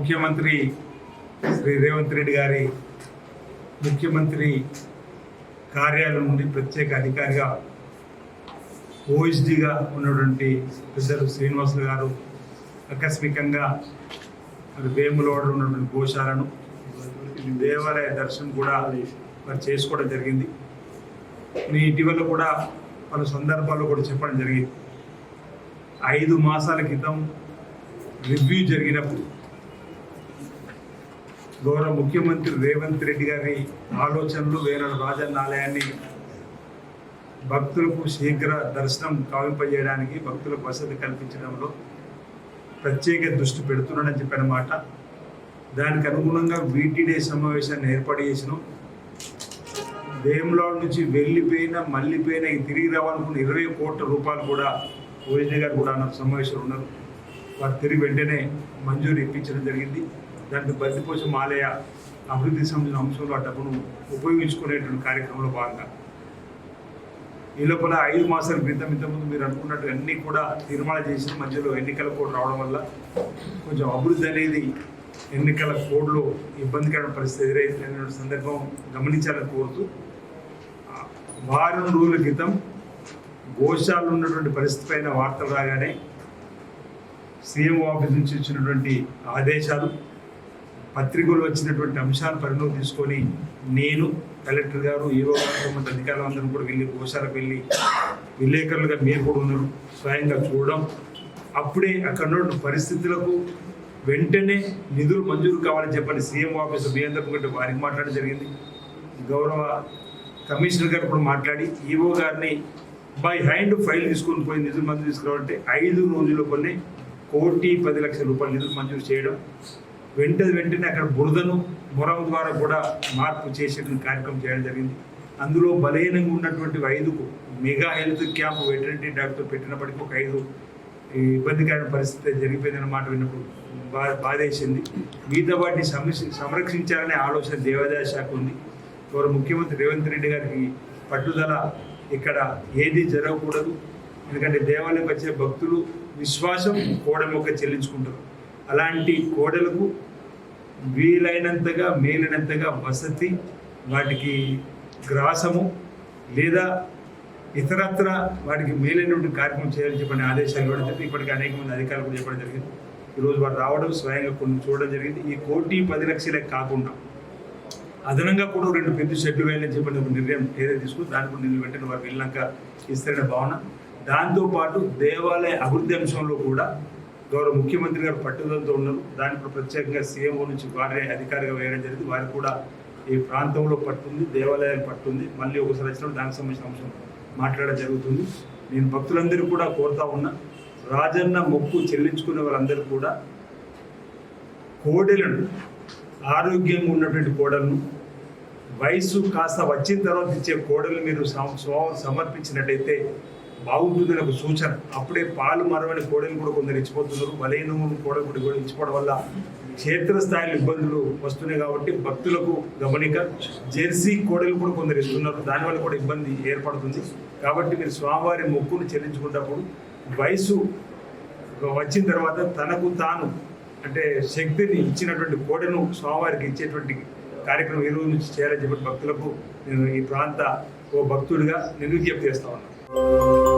ముఖ్యమంత్రి శ్రీ రేవంత్ రెడ్డి గారి ముఖ్యమంత్రి కార్యాలయం నుండి ప్రత్యేక అధికారిగా ఓఎస్డిగా ఉన్నటువంటి పెద్దలు శ్రీనివాసులు గారు ఆకస్మికంగా మరి వేములవాడ ఉన్నటువంటి గోశాలను దేవాలయ దర్శనం కూడా మరి చేసుకోవడం జరిగింది. మీ ఇటీవల కూడా పలు సందర్భాల్లో కూడా చెప్పడం జరిగింది. ఐదు మాసాల క్రితం రివ్యూ జరిగినప్పుడు గౌరవ ముఖ్యమంత్రి రేవంత్ రెడ్డి గారి ఆలోచనలు వేరే రాజన్న ఆలయాన్ని భక్తులకు శీఘ్ర దర్శనం కావింపజేయడానికి భక్తులకు వసతి కల్పించడంలో ప్రత్యేక దృష్టి పెడుతున్నాడని చెప్పిన దానికి అనుగుణంగా వీటీడే సమావేశాన్ని ఏర్పాటు చేసినాం. వేములాడ్ నుంచి వెళ్ళిపోయిన మళ్ళీపోయిన ఈ తిరిగి రావాలనుకున్న ఇరవై కోట్ల రూపాయలు కూడా ఓజనే గారు కూడా అన్నారు సమావేశంలో ఉన్నారు. వారు తిరిగి వెంటనే మంజూరు ఇప్పించడం జరిగింది. దానికి బద్దిపోసం మాలయ అభివృద్ధి సంబంధించిన అంశంలో ఆ డబ్బును ఉపయోగించుకునేటువంటి కార్యక్రమంలో భాగంగా. ఈ లోపల ఐదు మాసాల క్రితం ఇంతకుముందు మీరు అనుకున్నట్టు అన్నీ కూడా నిర్మాణం చేసిన మధ్యలో ఎన్నికల కోడ్ రావడం వల్ల కొంచెం అభివృద్ధి అనేది ఎన్నికల కోడ్లో ఇబ్బందికరమైన పరిస్థితి ఎదురైతున్న సందర్భం గమనించాలని కోరుతూ వారం రోజుల క్రితం గోశాలు ఉన్నటువంటి పరిస్థితి పైన వార్తలు రాగానే సీఎం ఆఫీస్ నుంచి ఇచ్చినటువంటి ఆదేశాలు పత్రికలు వచ్చినటువంటి అంశాలు పరిగణలోకి తీసుకొని నేను కలెక్టర్ గారు ఈవో గారు అధికారులు అందరూ కూడా వెళ్ళి గోశాలకు వెళ్ళి విలేకరులుగా మీరు కూడా ఉన్నారు. స్వయంగా చూడడం. అప్పుడే అక్కడ ఉన్న పరిస్థితులకు వెంటనే నిధులు మంజూరు కావాలని చెప్పని సీఎం ఆఫీస్ మీ కంటే వారికి మాట్లాడడం జరిగింది. గౌరవ కమిషనర్ గారు కూడా మాట్లాడి ఈవో గారిని బై హ్యాండ్ ఫైల్ తీసుకొని పోయి నిధులు మంజూరు తీసుకురావాలంటే ఐదు రోజుల్లో కొన్ని కోటి పది లక్షల రూపాయలు నిధులు మంజూరు చేయడం. వెంటది వెంటనే అక్కడ బురదను మొరం ద్వారా కూడా మార్పు చేసేటువంటి కార్యక్రమం చేయడం జరిగింది. అందులో బలహీనంగా ఉన్నటువంటి ఐదుకు mega health camp veterinary doctor పెట్టినప్పటికీ ఒక ఐదు ఇబ్బందికరమైన పరిస్థితి జరిగిపోయిందన్న మాట విన్నప్పుడు బా బాధేసింది. మిగతా వాటిని సంరక్ష సంరక్షించాలనే ఆలోచన దేవాదాయ శాఖ ఉంది. గౌరవ ముఖ్యమంత్రి రేవంత్ రెడ్డి గారికి పట్టుదల ఇక్కడ ఏది జరగకూడదు. ఎందుకంటే దేవాలయం వచ్చే భక్తులు విశ్వాసం కోడమొక్క చెల్లించుకుంటారు. అలాంటి కోడలకు వీలైనంతగా మేలైనంతగా వసతి వాటికి గ్రాసము లేదా ఇతరత్ర వాటికి మేలైనటువంటి కార్యక్రమం చేయాలని చెప్పని ఆదేశాలు ఇవ్వడం జరిగింది. ఇప్పటికీ అనేక మంది అధికారులు కూడా చెప్పడం జరిగింది. ఈరోజు వారు రావడం స్వయంగా కొన్ని చూడడం జరిగింది. ఈ కోటి పది లక్షలే కాకుండా అదనంగా కూడా రెండు పెద్ద షెడ్లు వేయాలని చెప్పిన ఒక నిర్ణయం ఏదైతే తీసుకుని దాని కూడా నిధులు వెంటనే వారు వెళ్ళాక ఇస్తారనే భావన. దాంతోపాటు దేవాలయ అభివృద్ధి అంశంలో కూడా గౌరవ ముఖ్యమంత్రి గారు పట్టుదలతో ఉన్నారు దానికి ప్రత్యేకంగా సీఎంఓ నుంచి వారే అధికారిగా వేయడం జరిగింది. వారికి కూడా ఈ ప్రాంతంలో పట్టుంది దేవాలయాలు పట్టుంది. మళ్ళీ ఒకసారి వచ్చినప్పుడు దానికి సంబంధించిన అంశం మాట్లాడడం జరుగుతుంది. నేను భక్తులందరూ కూడా కోరుతా ఉన్నా రాజన్న మొక్కు చెల్లించుకునే వాళ్ళందరూ కూడా కోడెలను ఆరోగ్యంగా ఉన్నటువంటి కోడలను వయసు కాస్త వచ్చిన తర్వాత ఇచ్చే కోడలు మీరు సమర్పించినట్టయితే బాగుంటుందని ఒక సూచన. అప్పుడే పాలు మరవని కోడలు కూడా కొందరు ఇచ్చిపోతున్నారు. బలహీనము కోడలు కూడా కూడా ఇచ్చిపోవడం వల్ల క్షేత్రస్థాయిలో ఇబ్బందులు వస్తున్నాయి కాబట్టి భక్తులకు గమనిక జెర్సీ కోడలు కూడా కొందరు ఇస్తున్నారు. దానివల్ల కూడా ఇబ్బంది ఏర్పడుతుంది. కాబట్టి మీరు స్వామివారి మొక్కును చెల్లించుకున్నప్పుడు వయసు వచ్చిన తర్వాత తనకు తాను అంటే శక్తిని ఇచ్చినటువంటి కోడను స్వామివారికి ఇచ్చేటువంటి కార్యక్రమం ఈ రోజు నుంచి చేయాలని చెప్పి భక్తులకు నేను ఈ ప్రాంత ఓ భక్తుడిగా నేను విజ్ఞప్తి చేస్తా ఉన్నాను.